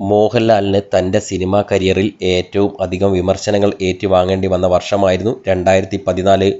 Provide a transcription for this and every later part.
മോഹൻലാലിന് തന്റെ സിനിമാ കരിയറിൽ ഏറ്റവും അധികം വിമർശനങ്ങൾ ഏറ്റുവാങ്ങേണ്ടി വന്ന വർഷമായിരുന്നു രണ്ടായിരത്തി പതിനാല്.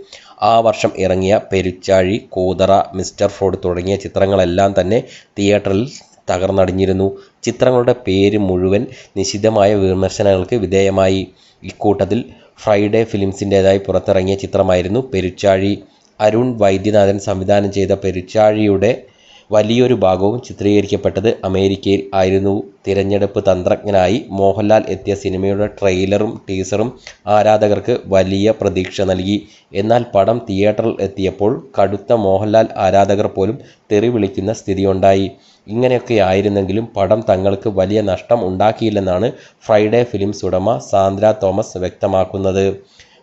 ആ വർഷം ഇറങ്ങിയ പെരുച്ചാഴി, കൂതറ, മിസ്റ്റർ ഫ്രോഡ് തുടങ്ങിയ ചിത്രങ്ങളെല്ലാം തന്നെ തിയേറ്ററിൽ തകർന്നടിഞ്ഞിരുന്നു. ചിത്രങ്ങളുടെ പേര് മുഴുവൻ നിശിതമായ വിമർശനങ്ങൾക്ക് വിധേയമായി. ഇക്കൂട്ടത്തിൽ ഫ്രൈഡേ ഫിലിംസിന്റേതായി പുറത്തിറങ്ങിയ ചിത്രമായിരുന്നു പെരുച്ചാഴി. അരുൺ വൈദ്യനാഥൻ സംവിധാനം ചെയ്ത പെരുച്ചാഴിയുടെ വലിയൊരു ഭാഗവും ചിത്രീകരിക്കപ്പെട്ടത് അമേരിക്കയിൽ ആയിരുന്നു. തിരഞ്ഞെടുപ്പ് തന്ത്രജ്ഞനായി മോഹൻലാൽ എത്തിയ സിനിമയുടെ ട്രെയിലറും ടീസറും ആരാധകർക്ക് വലിയ പ്രതീക്ഷ നൽകി. എന്നാൽ പടം തിയേറ്ററിൽ എത്തിയപ്പോൾ കടുത്ത മോഹൻലാൽ ആരാധകർ പോലും തെറി വിളിക്കുന്ന സ്ഥിതിയുണ്ടായി. ഇങ്ങനെയൊക്കെ ആയിരുന്നെങ്കിലും പടം തങ്ങൾക്ക് വലിയ നഷ്ടം ഉണ്ടാക്കിയില്ലെന്നാണ് ഫ്രൈഡേ ഫിലിംസ് ഉടമ സാന്ദ്ര തോമസ് വ്യക്തമാക്കുന്നത്.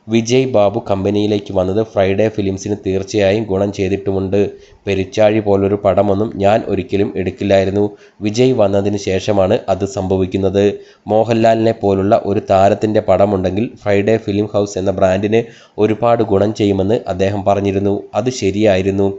വിജയ് ബാബു കമ്പനിയിലേക്ക് വന്നത് ഫ്രൈഡേ ഫിലിംസിന് തീർച്ചയായും ഗുണം ചെയ്തിട്ടുമുണ്ട്. പെരിച്ചാഴി പോലൊരു പടമൊന്നും ഞാൻ ഒരിക്കലും എടുക്കില്ലായിരുന്നു. വിജയ് വന്നതിന് ശേഷമാണ് അത് സംഭവിക്കുന്നത്. മോഹൻലാലിനെ പോലുള്ള ഒരു താരത്തിന്റെ പടമുണ്ടെങ്കിൽ ഫ്രൈഡേ ഫിലിം ഹൗസ് എന്ന ബ്രാൻഡിന് ഒരുപാട് ഗുണം ചെയ്യുമെന്ന് അദ്ദേഹം പറഞ്ഞിരുന്നു. അത് ശരിയായിരുന്നു.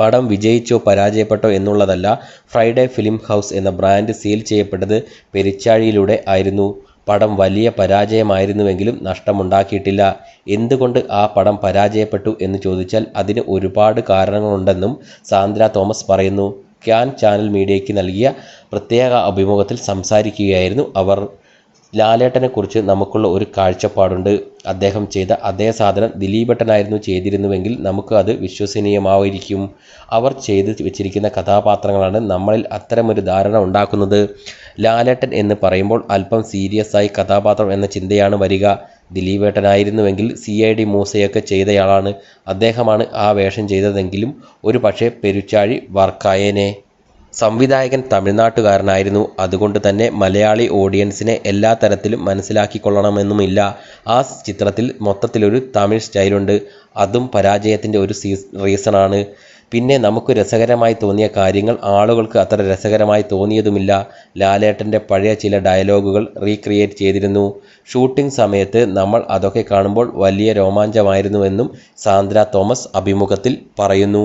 പടം വിജയിച്ചോ പരാജയപ്പെട്ടോ എന്നുള്ളതല്ല, ഫ്രൈഡേ ഫിലിം ഹൗസ് എന്ന ബ്രാൻഡ് സീൽ ചെയ്യപ്പെട്ടത് പെരിച്ചാഴിയിലൂടെ ആയിരുന്നു. പടം വലിയ പരാജയമായിരുന്നുവെങ്കിലും നഷ്ടമുണ്ടാക്കിയിട്ടില്ല. എന്തുകൊണ്ട് ആ പടം പരാജയപ്പെട്ടു എന്ന് ചോദിച്ചാൽ അതിന് ഒരുപാട് കാരണങ്ങളുണ്ടെന്നും സാന്ദ്ര തോമസ് പറയുന്നു. ക്യാൻ ചാനൽ മീഡിയയ്ക്ക് നൽകിയ പ്രത്യേക അഭിമുഖത്തിൽ സംസാരിക്കുകയായിരുന്നു അവർ. ലാലേട്ടനെക്കുറിച്ച് നമുക്കുള്ള ഒരു കാഴ്ചപ്പാടുണ്ട്. അദ്ദേഹം ചെയ്ത അതേ സാധനം ദിലീപേട്ടനായിരുന്നു ചെയ്തിരുന്നുവെങ്കിൽ നമുക്ക് അത് വിശ്വസനീയമായിരിക്കും. അവർ ചെയ്ത് വെച്ചിരിക്കുന്ന കഥാപാത്രങ്ങളാണ് നമ്മളിൽ അത്തരമൊരു ധാരണ ഉണ്ടാക്കുന്നത്. ലാലേട്ടൻ എന്ന് പറയുമ്പോൾ അല്പം സീരിയസ് ആയി കഥാപാത്രം എന്ന ചിന്തയാണ് വരിക. ദിലീപേട്ടനായിരുന്നുവെങ്കിൽ സി ഐ ഡി മൂസയൊക്കെ ചെയ്തയാളാണ്. അദ്ദേഹമാണ് ആ വേഷം ചെയ്തതെങ്കിലും ഒരു പക്ഷേ പെരുച്ചാഴി വർക്കായേനേ. സംവിധായകൻ തമിഴ്നാട്ടുകാരനായിരുന്നു. അതുകൊണ്ട് തന്നെ മലയാളി ഓഡിയൻസിനെ എല്ലാ തരത്തിലും മനസ്സിലാക്കിക്കൊള്ളണമെന്നുമില്ല. ആ ചിത്രത്തിൽ മൊത്തത്തിലൊരു തമിഴ് സ്റ്റൈലുണ്ട്. അതും പരാജയത്തിന്റെ ഒരു റീസണാണ്. പിന്നെ നമുക്ക് രസകരമായി തോന്നിയ കാര്യങ്ങൾ ആളുകൾക്ക് അത്ര രസകരമായി തോന്നിയതുമില്ല. ലാലേട്ടന്റെ പഴയ ചില ഡയലോഗുകൾ റീക്രിയേറ്റ് ചെയ്തിരുന്നു. ഷൂട്ടിംഗ് സമയത്ത് നമ്മൾ അതൊക്കെ കാണുമ്പോൾ വലിയ രോമാഞ്ചമായിരുന്നുവെന്നും സാന്ദ്ര തോമസ് അഭിമുഖത്തിൽ പറയുന്നു.